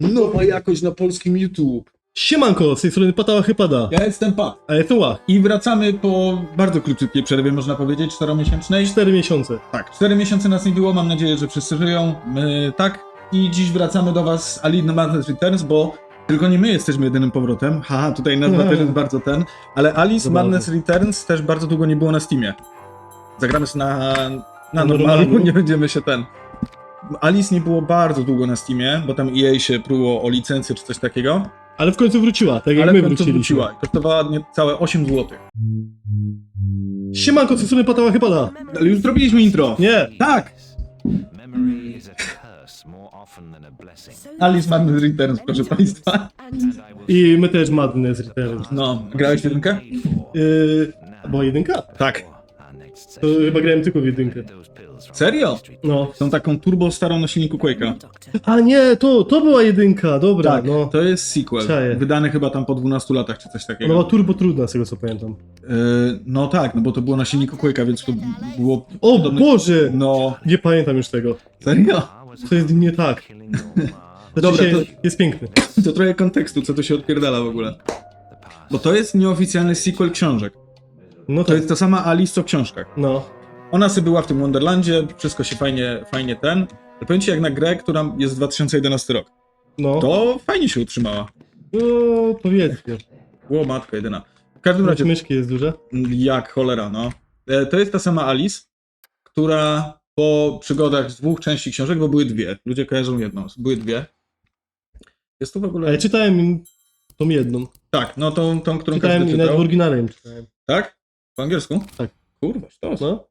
Nowa jakość na polskim YouTube. Siemanko, z tej strony Patała Hypada, Ja jestem Pat. a jestem Łach. I wracamy po bardzo krótkiej przerwie, można powiedzieć, czteromiesięcznej. 4 miesiące. Tak, cztery miesiące nas nie było, mam nadzieję, że wszyscy żyją. My tak. I dziś wracamy do was z Alien Madness Returns, bo tylko nie my jesteśmy jedynym powrotem. Haha, tutaj nazwa też jest bardzo ten. Ale Alice Zabawne. Madness Returns też bardzo długo nie było na Steamie. Zagramy sobie na, na Normalu. normalu, nie będziemy się ten... Alice nie było bardzo długo na Steamie, bo tam EA się pruło o licencję czy coś takiego. Ale w końcu wróciła, tak jak ale my w końcu wróciliśmy. wróciła i kosztowała niecałe 8 zł. Siemanko, strony Patała Hypada. Ale już zrobiliśmy intro. Nie, Tak! Memory is a curse more often than a blessing. Alice Madness Returns, proszę państwa. And I will i my też Madness Returns. No, grałeś w jedynkę? Yy, a była jedynka? Tak. our next To chyba grałem tylko w jedynkę. those Serio? No. Tą taką turbo starą na silniku Quake'a. A nie, to, to była jedynka, dobra, Tak, no. to jest sequel. Czaję. Wydany chyba tam po 12 latach czy coś takiego. była turbo trudna, z tego co pamiętam. Yy, no tak, no bo to było na silniku Quake'a, więc to było... O podobne- Boże! No, Nie pamiętam już tego. serio? To jest nie tak. Znaczy Dobra, się, to- jest piękny. To trochę kontekstu, co to się odpierdala w ogóle. Bo to jest nieoficjalny sequel książek. No To tak, jest ta sama Alice co w książkach. no. Ona sobie była w tym Wonderlandzie, wszystko się fajnie, fajnie ten. Ale powiem ci, jak na grę, która jest 2011 rok, No, to fajnie się utrzymała. no powiedzmy. Ło, matko jedyna. W każdym razie, myszki jest duże. jak cholera, no. E, To jest ta sama Alice, która po przygodach z dwóch części książek, bo były dwie, ludzie kojarzą jedną, były dwie. Jest tu w ogóle... Ale czytałem tą jedną. Tak, no tą, tą którą Czytałem każdy i nawet w czytał. ją czytałem. Tak? Po angielsku? Tak. Kurwa, to. No.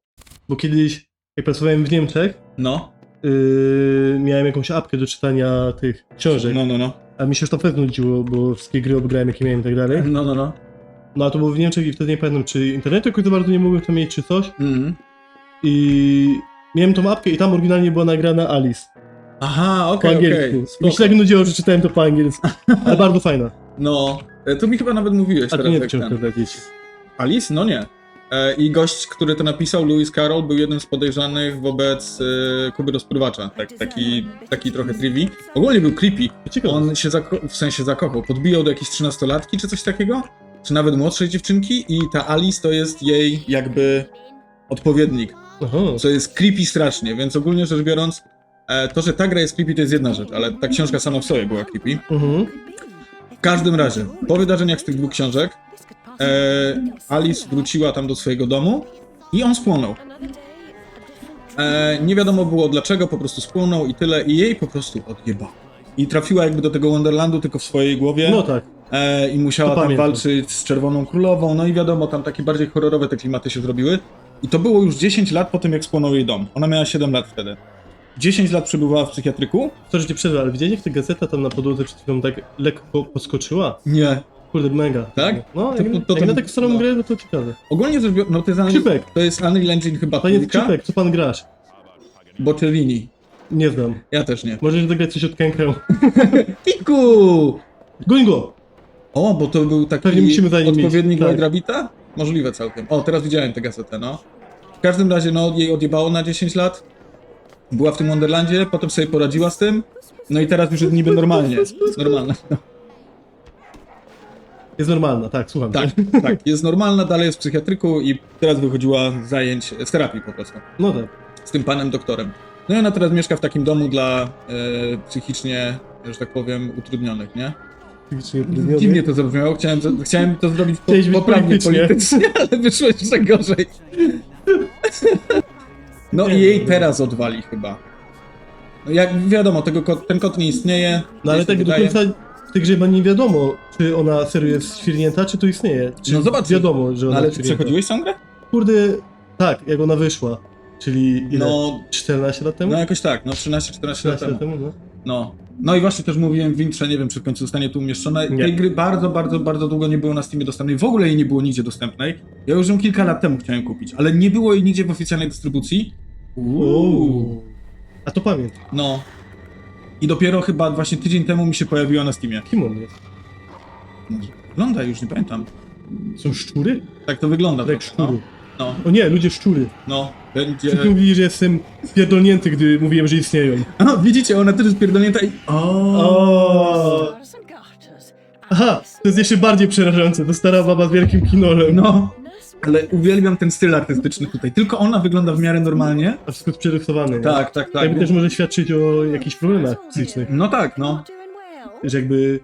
Bo kiedyś, jak pracowałem w Niemczech, No, yy, miałem jakąś apkę do czytania tych książek. no, no, no. A mi się już to pewno nudziło, bo wszystkie gry obgrałem, jakie miałem i tak dalej. No, no, no. No a to było w Niemczech i wtedy nie pamiętam, czy internetu jakoś za bardzo nie mogłem tam mieć, czy coś. Mhm. I miałem tą apkę i tam oryginalnie była nagrana Alice. Aha, Po okej, okej. angielsku. spoko. Mi się tak nudziło, że czytałem to po angielsku. Ale bardzo fajna. No, e, to mi chyba nawet mówiłeś A to teraz, nie jak ten. Alice? No nie. E, I gość, który to napisał, Lewis Carroll, był jednym z podejrzanych wobec e, Kuby Rozprywacza. Tak, taki, taki trochę trivi. Ogólnie był creepy. Ciekawe. On się zako- w sensie zakochał. Podbijał do jakiejś trzynastolatki czy coś takiego? Czy nawet młodszej dziewczynki i ta Alice to jest jej jakby odpowiednik. Aha. Co jest creepy strasznie, więc ogólnie rzecz biorąc, e, to, że ta gra jest creepy to jest jedna rzecz, ale ta książka sama w sobie była creepy. Mhm. W każdym razie, po wydarzeniach z tych dwóch książek, e, Alice wróciła tam do swojego domu i on spłonął. E, nie wiadomo było dlaczego, po prostu spłonął i tyle, i jej po prostu odjebał. I trafiła jakby do tego Wonderlandu tylko w swojej głowie No tak. e, i musiała To tam pamiętam. walczyć z Czerwoną Królową, no i wiadomo, tam takie bardziej horrorowe te klimaty się zrobiły. I to było już 10 lat po tym, jak spłonął jej dom. Ona miała 7 lat wtedy. 10 lat przebywała w psychiatryku? To, że cię przerwę, ale widzieliście, jak ta gazeta tam na podłodze przed chwilą tak lekko podskoczyła? Nie. Kurde, mega. Tak? No, To- jak, to- to jak na tak starą no. grę, no to ciekawe. Ogólnie rzecz biorąc, no to jest, Unreal, to jest Unreal Engine chyba Panie trójka, Skrzypek, co pan grasz? Bocellini. Nie znam. Ja też nie. Możesz zagrać coś od Kękę. Iku! Goń go! O, bo to był taki Pewnie musimy za nim odpowiednik dla tak. Gravita? Możliwe całkiem. O, teraz widziałem tę gazetę, no. W każdym razie, no, jej odjebało na 10 lat. Była w tym Wonderlandzie, potem sobie poradziła z tym. No i teraz już niby normalnie. Normalna. Jest normalna, tak, słucham Tak, cię. tak. Jest normalna, dalej jest w psychiatryku i teraz wychodziła z zajęć, z terapii po prostu. No tak. z tym panem doktorem. No i ona teraz mieszka w takim domu dla e, psychicznie, że tak powiem, utrudnionych, nie? Psychicznie utrudniony. Dziwnie to zabrzmiało, chciałem, to- chciałem to zrobić po, Chciałeś poprawnie politycznie. politycznie. ale wyszło jeszcze gorzej. No i jej teraz odwali chyba. No jak wiadomo, tego kot, ten kot nie istnieje. No ale tak do końca tej grze chyba nie wiadomo, czy ona serio jest świrnięta, czy to istnieje. Czy No zobacz, wiadomo, że No ona ale jest świrnięta. przechodziłeś tą grę? Kurde, tak, jak ona wyszła. Czyli ile? No, 14 lat temu? no jakoś tak, no 13-14 lat 14 temu. lat temu, no. No. No i właśnie też mówiłem w Wintrze, nie wiem czy w końcu zostanie tu umieszczone. Nie. Tej gry bardzo, bardzo, bardzo długo nie było na Steamie dostępnej. W ogóle jej nie było nigdzie dostępnej. Ja już ją kilka lat temu chciałem kupić, ale nie było jej nigdzie w oficjalnej dystrybucji. Uuu. A to pamiętam. No. I dopiero chyba właśnie tydzień temu mi się pojawiła na Steamie. Kim on jest? Wygląda już, nie pamiętam. Są szczury? Tak to wygląda. Jak trochę, no. szczury. No, O nie, ludzie szczury. no. Będzie... Wszyscy mówili, że jestem pierdolnięty, gdy mówiłem, że istnieją. A, widzicie, ona też jest pierdolnięta i... O. Aha, to jest jeszcze bardziej przerażające. To stara baba z wielkim kinolem. No, ale uwielbiam ten styl artystyczny tutaj. Tylko ona wygląda w miarę normalnie. A wszystko jest przerysowane. nie? Tak, tak, tak. Jakby też może świadczyć o jakichś problemach psychicznych. No tak, no. Że jakby y,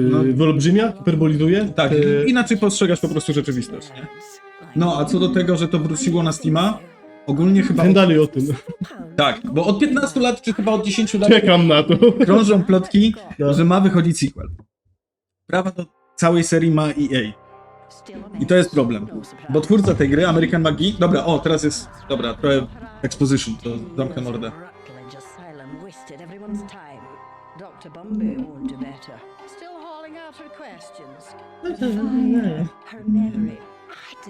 No. wyolbrzymia, hiperbolizuje. Tak, te- inaczej postrzegasz po prostu rzeczywistość, nie? No, a co do tego, że to wróciło na Steama, ogólnie chyba... Ten dalej o tym. Tak, bo od 15 lat, czy chyba od 10 lat Czekam na to. krążą plotki, No. że ma wychodzić sequel. Prawa do całej serii ma EA. I to jest problem, bo twórca tej gry, American McGee... Dobra, o, teraz jest... Dobra, trochę exposition, to zamknę mordę.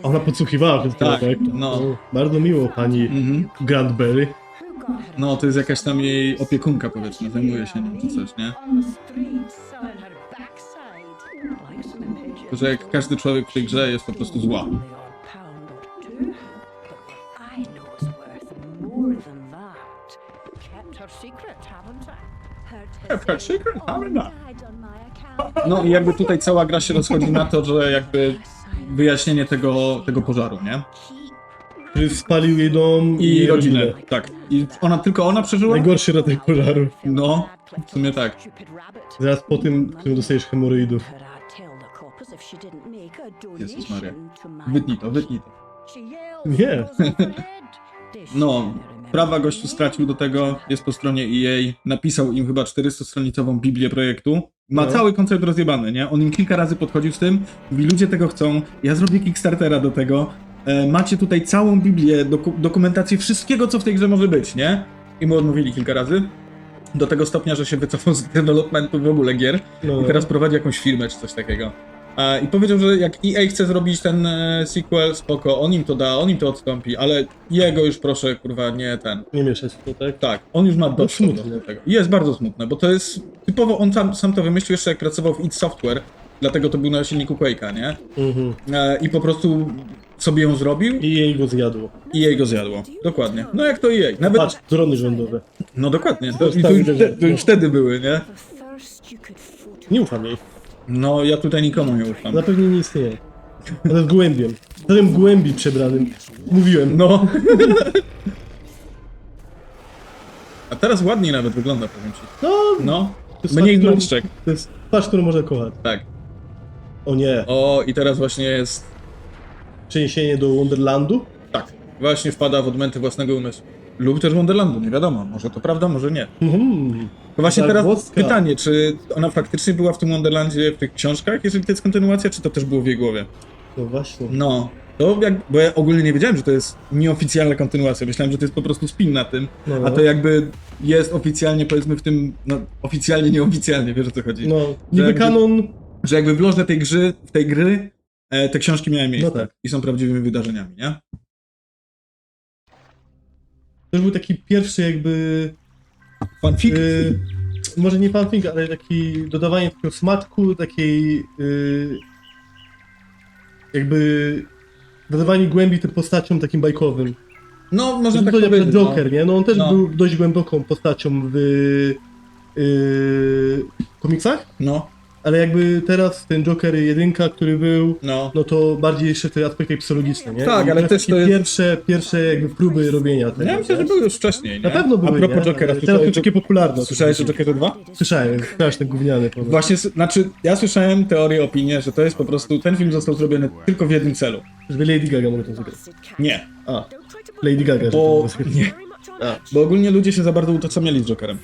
Ona podsłuchiwała przez Tak, tak, no. Bardzo miło, pani Mhm. Grandberry. No, to jest jakaś tam jej opiekunka, powiedzmy, zajmuje się nim czy coś, nie? Że jak każdy człowiek w tej grze jest po prostu zła. I. Kept her secret, haven't I? I? No i jakby tutaj cała gra się rozchodzi na to, że jakby wyjaśnienie tego, tego pożaru, nie? Który spalił jej dom I jej rodzinę. Tak. I ona, tylko ona przeżyła? Najgorszy ratek pożaru. No, w sumie tak. Zaraz po tym, którym dostajesz hemoroidów. Jezus Maria. Wytnij to, wytnij to. Nie. No, prawa gościu stracił do tego, jest po stronie EA, napisał im chyba 400-stronicową Biblię projektu. Ma No. cały koncept rozjebany, nie? On im kilka razy podchodził z tym, mówi, ludzie tego chcą, ja zrobię Kickstartera do tego, e, macie tutaj całą Biblię, doku dokumentację wszystkiego, co w tej grze może być, nie? I mu odmówili kilka razy. Do tego stopnia, że się wycofał z developmentu w ogóle gier No. i teraz prowadzi jakąś firmę czy coś takiego. I powiedział, że jak EA chce zrobić ten e, sequel, spoko, on im to da, on im to odstąpi, ale jego już proszę, kurwa, nie ten. Nie mieszać w to, tak? Tak, on już ma dość smutne. do tego. I Jest bardzo smutne, bo to jest typowo, on sam, sam to wymyślił jeszcze jak pracował w id Software, dlatego to był na silniku Quake'a, nie? Mhm. E, I po prostu sobie ją zrobił I jej go zjadło. i jej go zjadło. Dokładnie. No jak to EA. Nawet, Patrz, drony rządowe. no dokładnie, to, To już, to już wtedy były, nie? Nie ufam jej. No ja tutaj nikomu nie ufam. Zapewne nie istnieje. Ona jest gołębiem. Zatem głębi przebranym. Mówiłem. No. A teraz ładniej nawet wygląda, powiem ci. No, No, to jest mniej twarz, którą-. To jest twarz, którą można kochać. Tak. O nie. O, i teraz właśnie jest... Przeniesienie do Wonderlandu? Tak, właśnie wpada w odmęty własnego umysłu. Lub też Wonderlandu, nie wiadomo. Może to prawda, może nie. Mhm. To właśnie teraz pytanie, czy ona faktycznie była w tym Wonderlandzie w tych książkach, jeżeli to jest kontynuacja, czy to też było w jej głowie? No właśnie. No, to jak, bo ja ogólnie nie wiedziałem, że to jest nieoficjalna kontynuacja. Myślałem, że to jest po prostu spin na tym, No. a to jakby jest oficjalnie, powiedzmy w tym, no oficjalnie, nieoficjalnie, wiesz o co chodzi. No, niby jakby- kanon. Że jakby w lożę tej gry, w tej gry e, te książki miały miejsce No tak. i są prawdziwymi wydarzeniami, nie? To już był taki pierwszy jakby... Fanfic? Y, może nie fanfic, ale taki dodawanie takiego smaczku, takiej... Y, jakby... Dodawanie głębi tym postaciom takim bajkowym. no, można tak powiedzieć. przykład Joker, nie? No on też No. był dość głęboką postacią w yy, komiksach, No, ale jakby teraz ten Joker jedynka, który był, no. no to bardziej jeszcze te aspekty psychologiczne, nie? Tak, I ale też takie to jest- pierwsze, pierwsze jakby próby robienia tego. Ja myślę, że nie? były już wcześniej, nie? Na pewno były, A propos nie? Jokera, Ale teraz to słyszałeś, takie popularne. słyszałeś o Jokerze 2? Słyszałem, straszne gówniane. powiem. Właśnie, s- znaczy, ja słyszałem teorię, opinię, że to jest po prostu, ten film został zrobiony tylko w jednym celu. Żeby Lady Gaga mogła to zagrać. Nie, A, Lady Gaga, że to bo, mogła zagrać. nie, bo ogólnie ludzie się za bardzo utożsamiali z Jokerem.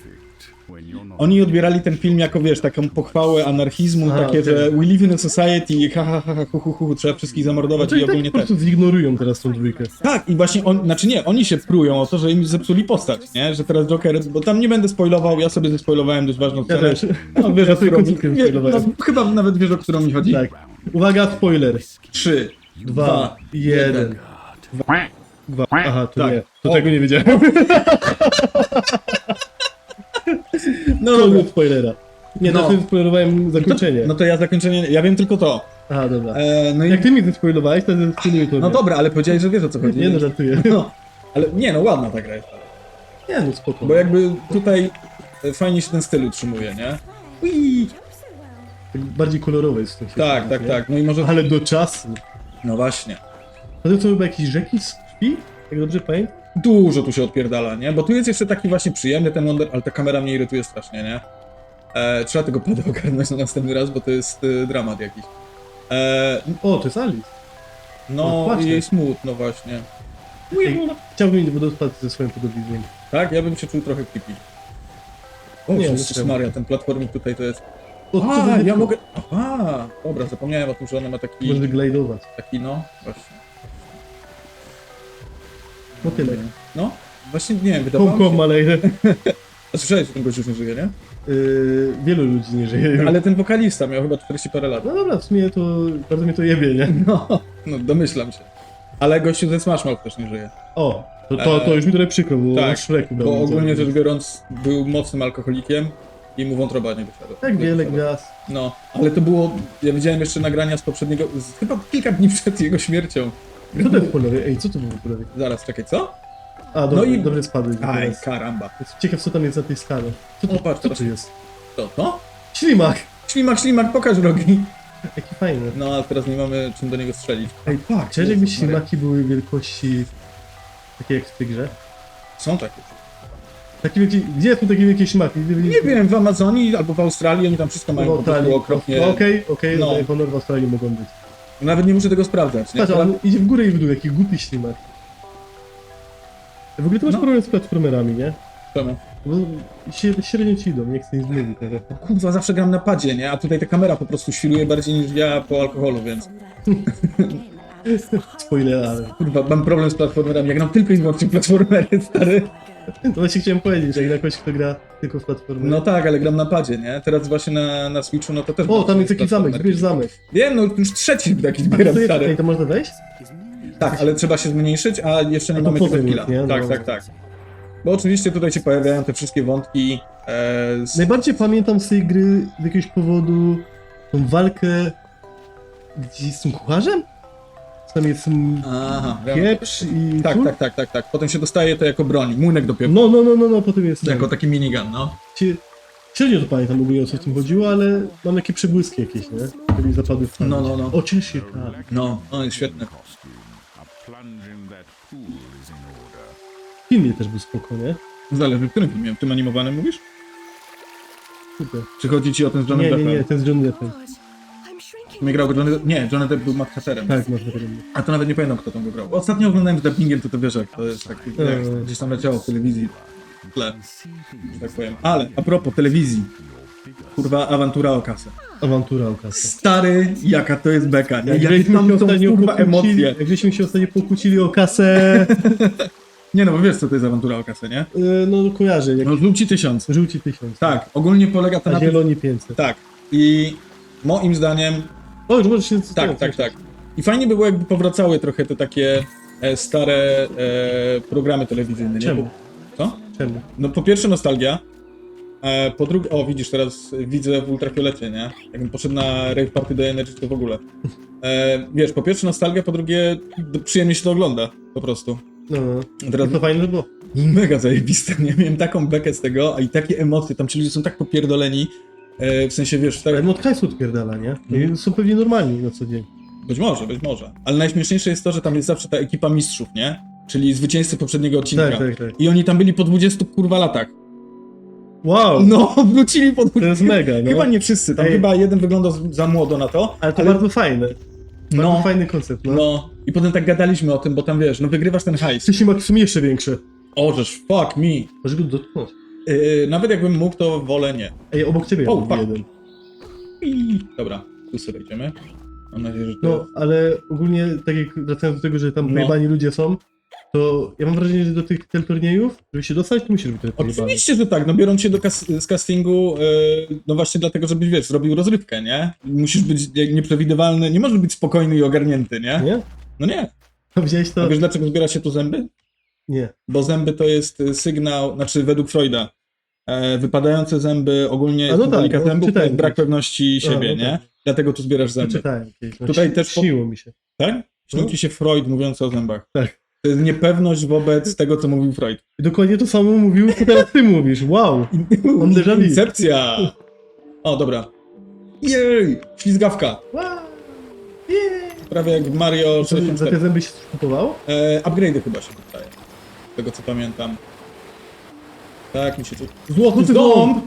Oni odbierali ten film jako, wiesz, taką pochwałę anarchizmu, Aha, takie, że we live in a society, ha, ha, ha, ha hu, hu, hu, trzeba wszystkich zamordować To i tak ogólnie po tak. prostu zignorują teraz tą dwójkę. Tak, i właśnie, on, znaczy nie, oni się prują o to, że im zepsuli postać, nie? Że teraz Joker, bo tam nie będę spoilował, ja sobie zespoilowałem dość ważną Ja scenę. też. No, wiesz, Ja o którą, wie, no, chyba nawet wiesz, o którą mi chodzi. Tak. Uwaga, spoiler. Trzy, Dwa, jeden. Dwa. Aha, to Tak. nie. To O. tego nie wiedziałem. No dobra. Koniec spoilera. Nie, No. to spoilerowałem zakończenie. No to ja zakończenie, ja wiem tylko to. Aha, dobra. E, no i, Jak ty mi zaspoilowałeś, to zaspoiluję to. no dobra, ale powiedziałeś, że wiesz o co chodzi. Nie no, żartuję. No, ale nie no, ładna ta gra jest. Nie no, spoko. Bo jakby tutaj e, fajnie się ten styl utrzymuje, nie? Ui. Tak bardziej kolorowe jest w tym świecie. Tak, tak, tak. No i może... Ale do czasu. No właśnie. Potem są chyba jakieś rzeki z krwi? Jak dobrze pamiętam? Dużo tu się odpierdala, nie? Bo tu jest jeszcze taki właśnie przyjemny ten Wonder, ale ta kamera mnie irytuje strasznie, nie? E, trzeba tego pada ogarnąć na następny raz, bo to jest e, dramat jakiś. E, O, to jest Alice. no, O, płacze. i jej smutno właśnie. Ej, Chciałbym mieć wodospad ze swoim podobizną. Tak? Ja bym się czuł trochę creepy. O, Nie, Jezus. Maria, ten platformik tutaj to jest... O, to A, ja mogę... Aha, dobra, zapomniałem o tym, że ona ma taki... Można glajdować. Taki, no, właśnie. Motylek. No, właśnie nie wiem, wydawało mi kom, się... A słyszałeś, że ten gość już nie żyje, nie? Yy, wielu ludzi nie żyje już. Ale ten wokalista miał chyba 40 parę lat. No dobra, w sumie to bardzo mnie to jebie, nie? No, no domyślam się. Ale gościu ze Smash Mouth też nie żyje. O, to, to, to już mi trochę przykro, bo tak, Shreku Bo ogólnie rzecz biorąc był mocnym alkoholikiem i mu wątroba nie wysiadła. Tak wiele gwiazd. No, ale to było, ja widziałem jeszcze nagrania z poprzedniego, z, chyba kilka dni przed jego śmiercią. Co to jest po lewej? Ej, co to było po lewej? Zaraz, czekaj, co? A, No i- dobrze spadły. Aj, teraz. karamba. Ciekaw, co tam jest na tej skale. Co to, patrz, co teraz- to jest? To, to? Ślimak! Ślimak, ślimak, pokaż rogi. Jaki fajny. No, a teraz nie mamy czym do niego strzelić. Ej, patrz. Czy jakby Jezus Maria. ślimaki były wielkości takie jak w tej grze? Są takie. Takie wielkie... Gdzie są takie wielkie ślimaki? Nie wiem, w Amazonii albo w Australii oni tam wszystko mają po Australii. prostu okropnie. No, Okej, okej, No. honor w Australii mogą być. Nawet nie muszę tego sprawdzać, nie? Patrz, on idzie w górę i w dół, jaki głupi ślimak. W ogóle ty masz No. problem z platformerami, nie? Czemu? Bo średnio ci idą, nie chcę nic mówić. ale- Kurwa, zawsze gram na padzie, nie? A tutaj ta kamera po prostu świruje bardziej niż ja po alkoholu, więc... Spoiler, ale... Kurwa, mam problem z platformerami. Jak gram tylko i wyłącznie platformery, stary. To właśnie chciałem powiedzieć, że jak na kogoś, kto gra tylko w platformę. No tak, ale gram na padzie, nie? Teraz właśnie na, na Switchu, no to też... O, tam jest jakiś zamek, zbierz zamek. Wiem, no już trzeci taki zbieram, to jest, stary. to można wejść? Tak, ale trzeba się zmniejszyć, a jeszcze nie A to mamy tego nic, skilla. nie? Tak, No. tak, tak. Bo oczywiście tutaj się pojawiają te wszystkie wątki e, z... Najbardziej pamiętam z tej gry z jakiegoś powodu tą walkę z tym kucharzem? Tam jest Aha, pieprz i Tak, sól? tak, tak, tak, tak. Potem się dostaje to jako broń, młynek do pieprzu. No, no, no, no, no, potem jest Jako ten. taki minigun, no. Ci- Średnio to pamiętam ogólnie o co w tym chodziło, ale mam takie przebłyski jakieś, nie? Które mi zapadły w pamięć. No, no, no. O, się, tak. No, no jest świetne. costume. A plunge in that pool is in order. W filmie też był spoko, nie? Zależy w którym filmie. W tym animowanym mówisz? Super. Czy chodzi ci o ten z Johnny Nie, nie, Deppem? nie, ten z John Deppem. Nie grał go Johnny Nie, Johnny Depp był Mad Hatterem. Tak, masz rację. A to nawet nie pamiętam, kto tam go grał. Ostatnio oglądałem z dubbingiem, to to wiesz, jak to jest jak Eee. gdzieś tam leciało w telewizji. W tle, że tak powiem. Ale, a propos telewizji. Kurwa, awantura o kasę. Awantura o kasę. Stary, jaka to jest beka, nie? Jak Jakie tam są, kurwa, emocje. jak żeśmy się ostatnio pokłócili o kasę, Nie no, bo wiesz, co to jest awantura o kasę, nie? yy, no kojarzę, jak No, żółci tysiąc. żółci tysiąc. Tak, ogólnie polega to A na tym... zieloni 500. Tak. I moim zdaniem O, już możesz się... Tak, tak, tak. I fajnie by było, jakby powracały trochę te takie e, stare e, programy telewizyjne. Nie? Czemu? Co? Czemu? No po pierwsze nostalgia. E, po drugie, o widzisz, teraz widzę w ultrafiolecie, nie? Jakbym poszedł na rave party do Energy, to w ogóle. E, wiesz, po pierwsze nostalgia, po drugie d- przyjemnie się to ogląda, po prostu. No, no. Teraz To fajne było. mega zajebiste, nie? Miałem taką bekę z tego, a i takie emocje, tam ci ludzie są tak popierdoleni, e, w sensie, wiesz, tak, Ale no od hajsu odpierdala, nie? Mhm. I Są pewnie normalni na co dzień. Być może, być może. Ale najśmieszniejsze jest to, że tam jest zawsze ta ekipa mistrzów, nie? Czyli zwycięzcy poprzedniego odcinka. Tak, tak, tak. I oni tam byli po 20 kurwa latach. Wow! No, wrócili po 20. To jest mega, no. Chyba nie wszyscy, tam Ej. chyba jeden wyglądał z- za młodo na to. Ale to bardzo fajne. Bardzo no, fajny koncept, no. no. I potem tak gadaliśmy o tym, bo tam wiesz, no wygrywasz ten hajs. Ty ślimak są jeszcze większe. Ożeż, fuck me. Możesz go dotknąć. Yy, nawet jakbym mógł, to wolę nie. Ej, obok ciebie O, jest fuck. jeden. I... Dobra, tu sobie idziemy. Mam nadzieję, że to No, ale ogólnie, tak jak wracając do tego, że tam No. ludzie są, to ja mam wrażenie, że do tych teleturniejów, żeby się dostać, to musisz być pojebany. Oczywiście, że tak, no biorą cię do kas z castingu, yy, no właśnie dlatego, żebyś, wiesz, zrobił rozrywkę, nie? Musisz być nie- nieprzewidywalny, nie możesz być spokojny i ogarnięty, nie? Nie? No nie. Widziałeś A to? wiesz, dlaczego zbiera się tu zęby? Nie. Bo zęby to jest y, sygnał, znaczy według Freuda, wypadające zęby, ogólnie A no tak, no, zębów to czytałem jest brak pewności siebie, no nie? tak. Dlatego tu zbierasz zęby, kiedyś. No, Tutaj też po- Śniło mi się. tak? Śnił ci się Freud mówiący o zębach. Tak. To jest niepewność wobec tego, co mówił Freud. I dokładnie to samo mówił, co teraz ty mówisz. Wow! Mam déjà vu. Incepcja! O, dobra. Jej! Ślizgawka. Wow. Yeah. Prawie jak w Mario Co, za 64. te zęby się kupowało? E, upgrade'y chyba się dostaje. Z tego co pamiętam. Tak, mi się tu... Złoty Złoty dom! dom!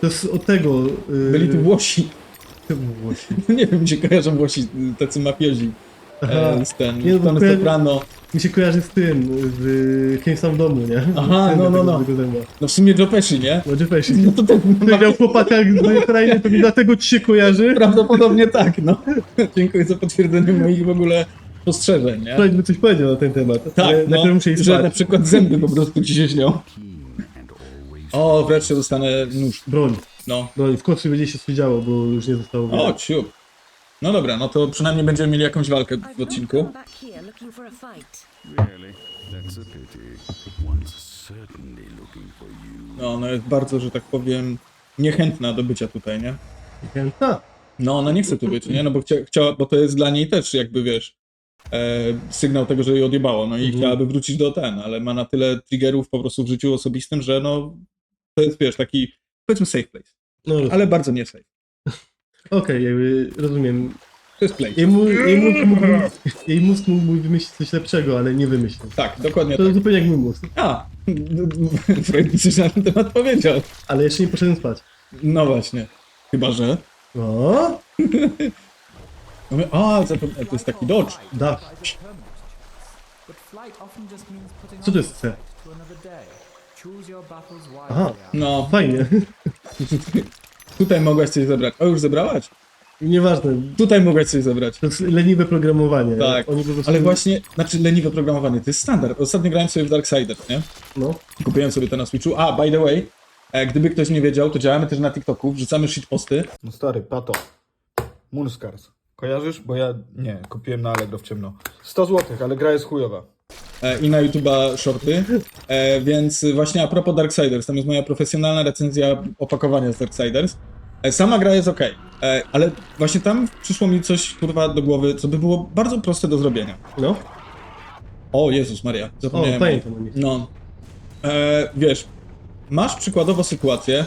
To jest od tego... Yy, Byli tu Włosi. Czemu Włosi? Nie wiem, mi się kojarzą Włosi, tacy mafiozi. Aha. E, z ten, Nie, no, Tony kojarzy- Soprano. Mi się kojarzy z tym, z kimś tam w domu, nie? Aha, no, no, no. No w sumie Joe Pesci, nie? No, Pesci. No to grał w chłopakach z Ukrainy, pewnie dlatego ci się kojarzy. Prawdopodobnie tak, no. Dziękuję za potwierdzenie moich w ogóle spostrzeżeń, nie? Ktoś by coś powiedział na ten temat. Tak, ale no, muszę iść że spać. na przykład zęby po prostu ci się śnią. O, wreszcie dostanę nóż. Broń. No. Broń. W końcu będzie się działo, bo już nie zostało wiele. O, ciup. No dobra, no to przynajmniej będziemy mieli jakąś walkę w odcinku. back here looking for a fight. Really? That's a pity. One's certainly looking for you. No, ona jest bardzo, że tak powiem, niechętna do bycia tutaj, nie? Chętna. No, ona nie chce tu być, nie? No bo chcia, chciała, bo to jest dla niej też jakby, wiesz, e, sygnał tego, że jej odjebało, no i Mhm. chciałaby wrócić do ten, ale ma na tyle triggerów po prostu w życiu osobistym, że no, to jest, wiesz, taki, powiedzmy safe place, No, ale... bardzo nie safe. Okej, jakby rozumiem. To jest place. Jej, mu, jej, mózg mógł, jej mózg mógłby wymyślić coś lepszego, ale nie wymyślił. Tak, dokładnie To tak. zupełnie jak mój mózg. A, Freud coś na ten temat powiedział. Ale jeszcze nie poszedłem spać. No właśnie. Chyba, że... O, No my- A, to jest taki dodge. da. Co to jest C? Aha. No, Fajnie. tutaj mogłaś coś zebrać. O, już zebrałaś? Nieważne. Tutaj mogłaś coś zebrać. To jest leniwe programowanie. Tak, Oni po prostu... ale właśnie, znaczy leniwe programowanie, to jest standard. Ostatnio grałem sobie w Darksiders, nie? No. Kupiłem sobie to na Switchu. A, by the way, e, gdyby ktoś nie wiedział, to działamy też na TikToku, wrzucamy shitposty. No stary, pato. Moonscars. Kojarzysz? Bo ja nie, kupiłem na Allegro w ciemno. 100 zł, ale gra jest chujowa. E, i na YouTube'a shorty, e, więc właśnie a propos Darksiders, tam jest moja profesjonalna recenzja opakowania z Darksiders. E, sama gra jest ok, ale właśnie tam przyszło mi coś kurwa do głowy, co by było bardzo proste do zrobienia. No. O Jezus Maria, zapomniałem. O, pamiętam o nich. No, e, wiesz, masz przykładowo sytuację,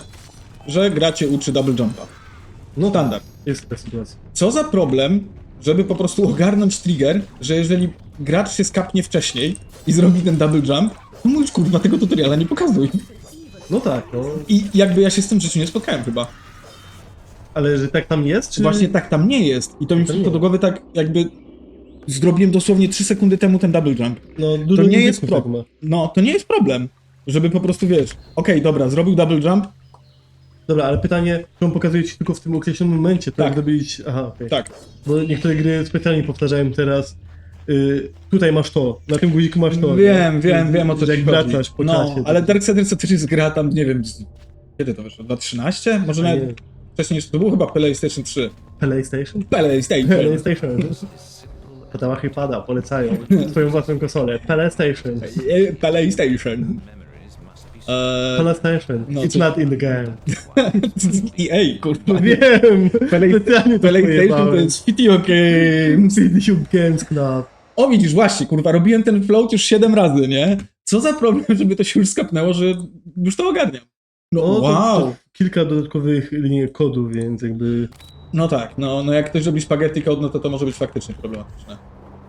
że gra cię uczy double jumpa. No Standard. Jest taka sytuacja. Co za problem, żeby po prostu ogarnąć trigger, że jeżeli gracz się skapnie wcześniej i zrobi ten double jump, to mówisz kurwa tego tutoriala nie pokazuj. No tak, no. I jakby ja się z tym życiu nie spotkałem chyba. Ale że tak tam jest, czy... Właśnie tak tam nie jest. I to mi To przyszło do głowy tak jakby zrobiłem dosłownie 3 sekundy temu ten double jump. No, dużo To nie jest tak problem. ma. No, to nie jest problem. Żeby po prostu wiesz, okej, dobra, zrobił double jump, Dobra, ale pytanie, czy on pokazuje ci tylko w tym określonym momencie, tak? Tak. Zrobić... Aha, okej. tak. Bo niektóre gry specjalnie powtarzają teraz y, tutaj masz to, na tym guziku masz to. Wiem, wiem, wiem o co Że ci Jak chodzi. wracasz po No, czasie. ale Darksiders to też jest gra tam, nie wiem, z... kiedy to wyszło? 2013? Może Nie. nawet wcześniej, to było chyba PlayStation 3. PlayStation? PlayStation. PlayStation. Patałachy pada, polecają swoją własną konsolę. PlayStation. E, PlayStation. Eee, PlayStation. No, It's to- not in the game. EA, kurwa. Wiem! Play- Specjalnie to PlayStation to pojebałem. jest Video Games. Video Games Club. O widzisz, właśnie, kurwa, robiłem ten float już 7 razy, nie? Co za problem, żeby to się już skapnęło, że już to ogarniam. No, No, to, wow. to kilka dodatkowych linii kodu, więc jakby... No tak, no, no jak ktoś robi spaghetti code, no to to może być faktycznie problematyczne.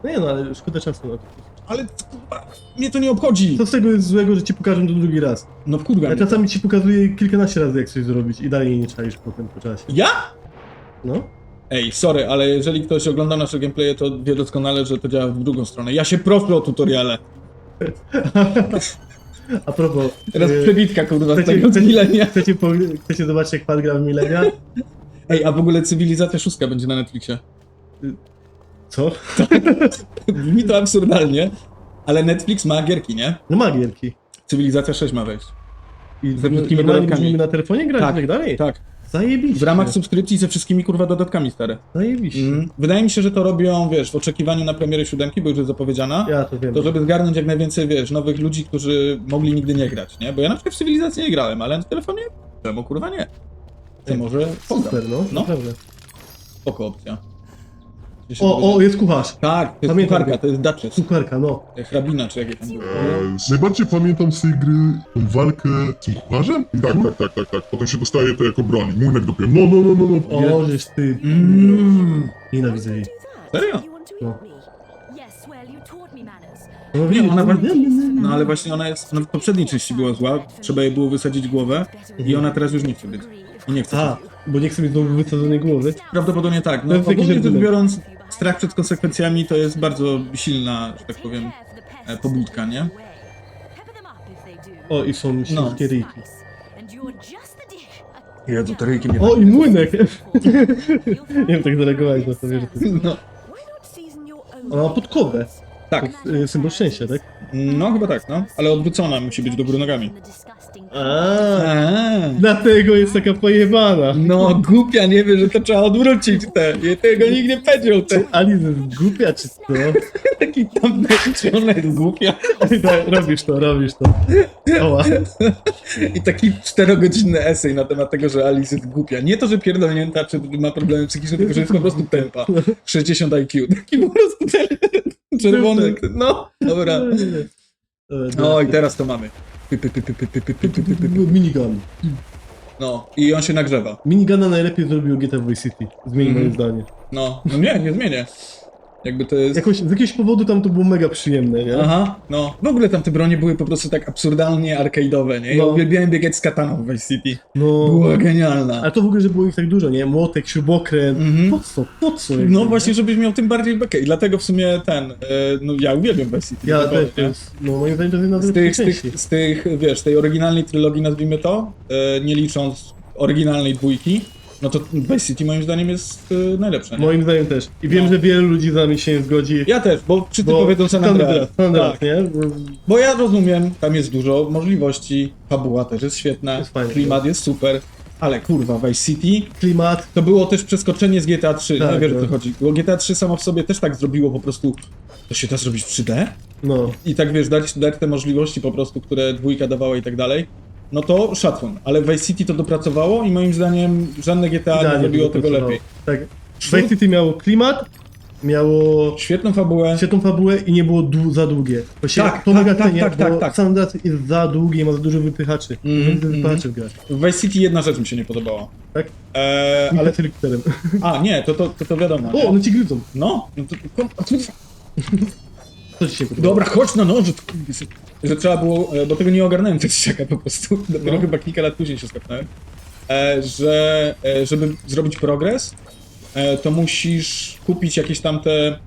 No nie no, ale szkoda czasu na to. Ale kurwa, mnie to nie obchodzi. Co z tego jest złego, że ci pokażę to drugi raz? No wkurwa Ja czasami ci pokazuję kilkanaście razy, jak coś zrobić i dalej nie czaisz potem po czasie. Ja? No? Ej, sorry, ale jeżeli ktoś ogląda nasze gameplaye, to wie doskonale, że to działa w drugą stronę. Ja się proszę o tutoriale. A propos... Teraz e, przebitka, kurwa, z tego chcecie- milenia. Chcecie, chcecie zobaczyć, jak pan gra w Milenia? Ej, a w ogóle Cywilizacja 6 będzie na Netflixie. Co? Brzmi to absurdalnie, ale Netflix ma gierki, nie? No ma gierki. Cywilizacja 6 ma wejść. I Ze wszystkimi dodatkami. na telefonie grać Tak, i tak dalej? Tak. Zajebiście. W ramach subskrypcji ze wszystkimi kurwa dodatkami stare. Zajebiście. Mm. Wydaje mi się, że to robią, wiesz, w oczekiwaniu na premierę siódemki, bo już jest zapowiedziana. Ja to wiem. To żeby zgarnąć jak najwięcej, wiesz, nowych ludzi, którzy mogli nigdy nie grać, nie? Bo ja na przykład w cywilizacji nie grałem, ale na telefonie czemu kurwa nie? To może pogram. Super, no. No. Naprawdę. Spoko opcja. O, o, jest kucharz. Tak, to jest Pamiętam kucharka, go. to jest Duchess. Kucharka, no. Hrabina, czy jakie tam było. E, najbardziej pamiętam z tej gry tą walkę z tym kucharzem. Tak, tak, tak, tak, tak. Potem się dostaje to jako broń. Młynek dopiero. No, no, no, no, no. O, żeś ty. Mm. Nienawidzę jej. Serio? No. No, Nie, ona wa- No ale właśnie ona jest, ona w poprzedniej części była zła, trzeba jej było wysadzić głowę i ona teraz już nie chce być. I nie chce. A, bo nie chcę mieć znowu wysadzonej głowy. Prawdopodobnie tak. To No, jest jakiś ogólnie rzecz argument. biorąc, strach przed konsekwencjami to jest bardzo silna, że tak powiem, e, pobudka, nie? O, i są No. śliskie ryjki. Jezu, to ryjki mnie O, i młynek! nie wiem, tak zareagowałeś na to, wiesz, że to jest... No, Ona ma podkowę. tak. Y, Symbol szczęścia, tak? No chyba tak, no. Ale odwrócona musi być do góry nogami. Eee. dlatego jest taka pojebana. No, głupia nie wie, że to trzeba odwrócić te. I tego nikt nie powiedział. Te. Alice jest głupia, czy co? Taki tam, czy ona jest głupia. Robisz to, robisz to. Oła. I taki czterogodzinny esej na temat tego, że Alice jest głupia. Nie to, że pierdolnięta, czy ma problemy psychiczne, tylko że jest po prostu tempa. 60 IQ. Taki po prostu ten czerwony. No, dobra. No i teraz to mamy. Minigun. No, i on się nagrzewa. Miniguna najlepiej zrobił GTA Vice City. Zmieni mhm. moje zdanie. No, no nie, nie zmienię. Jakby to jest... Jakoś, z jakiegoś powodu tam to było mega przyjemne, nie? Aha, no. W ogóle tam te bronie były po prostu tak absurdalnie arcade'owe, nie? Ja No. uwielbiałem biegać z kataną w Vice City. No. Była genialna. Ale to w ogóle, że było ich tak dużo, nie? Młotek, śrubokręt. Mhm. Po co? Po co? jakby, No nie? właśnie, żebyś miał tym bardziej bekę. I dlatego w sumie ten, e, no ja uwielbiam Vice City. Ja naprawdę, też, to nie? jest, no moim zdaniem to jest jedna z z tych, z, tych, z tych, wiesz, tej oryginalnej trylogii nazwijmy to, e, nie licząc oryginalnej dwójki, no to Vice City moim zdaniem jest e, najlepsze. Nie? Moim zdaniem też. I wiem, No. że wielu ludzi z nami się nie zgodzi. Ja też, bo wszyscy bo powiedzą San Andreas. Andreas, Tak. nie? Bo- Bo ja rozumiem, tam jest dużo możliwości, fabuła też jest świetna, Jest fajnie. klimat jest super, ale kurwa, Vice City Klimat. to było też przeskoczenie z GTA 3, Tak, nie wiesz o co tak. chodzi, bo GTA 3 samo w sobie też tak zrobiło po prostu, to się da zrobić w 3D? No. I tak wiesz, dać, dać te możliwości po prostu, które dwójka dawała i tak dalej, no to szacun, ale Vice City to dopracowało i moim zdaniem żadne GTA nie Idealnie zrobiło to tego lepiej. Tak. Vice City miało klimat, miało Świetną fabułę, świetną fabułę i nie było dłu- za długie. Właśnie Tak, to tak, mega tak, cenię, tak, bo tak, tak. San Andreas jest za długie i ma za dużo wypychaczy. Mhm, Mm, wypychaczy w grach. w Vice City jedna rzecz mi się nie podobała. Tak? Eee, Ale ale, a nie, to, to, to, to wiadomo. O, nie? one ci gryzą. No, no to, to, Co ci się podoba? Dobra, chodź na noże. Że trzeba było, e, bo tego nie ogarnąłem coś siaka po prostu. Dopiero No. chyba kilka lat później się skapnąłem. E, że e, żeby zrobić progres, to musisz kupić jakieś tamte.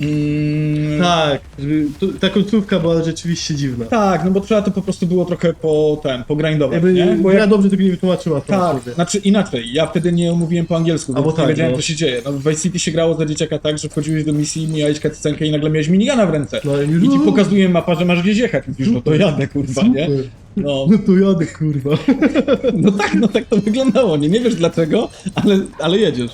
Mm, Tak, żeby- to, ta końcówka była rzeczywiście dziwna. tak, no bo trzeba to po prostu było trochę po ten, pogrindować, Jakby nie? Bo jak, dobrze tego nie wytłumaczyła. to tak, sobie. znaczy inaczej, ja wtedy nie mówiłem po angielsku, Albo więc nie tak, wiedziałem no. co się dzieje. No w Vice City się grało za dzieciaka tak, że wchodziłeś do misji, mijałeś cutscenkę i nagle miałeś minigana w ręce. No I ci pokazuje mapa, że masz gdzieś jechać. Mówisz, no to jadę, kurwa, nie? Super. No, No to jadę, kurwa. no tak, no tak to wyglądało. Nie, nie wiesz dlaczego, ale, ale jedziesz.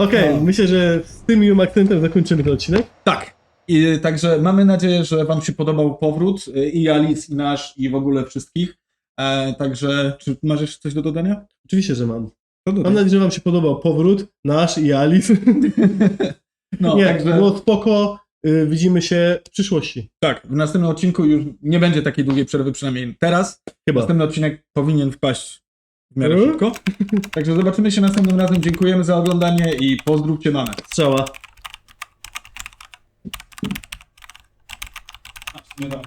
Okej, No. myślę, że z tym miłym akcentem zakończymy ten odcinek. Tak. I, także mamy nadzieję, że Wam się podobał powrót y, i Alice, i nasz, i w ogóle wszystkich. E, także, czy masz jeszcze coś do dodania? Oczywiście, że mam. To Mam nadzieję, że wam się podobał powrót nasz i Alice. No, nie, także, było spoko. Y, widzimy się w przyszłości. tak, w następnym odcinku już nie będzie takiej długiej przerwy, przynajmniej teraz. Chyba. Następny odcinek powinien wpaść w miarę Mhm. szybko. Także zobaczymy się następnym razem. Dziękujemy za oglądanie i pozdrówcie mamę. Strzała. Nie da.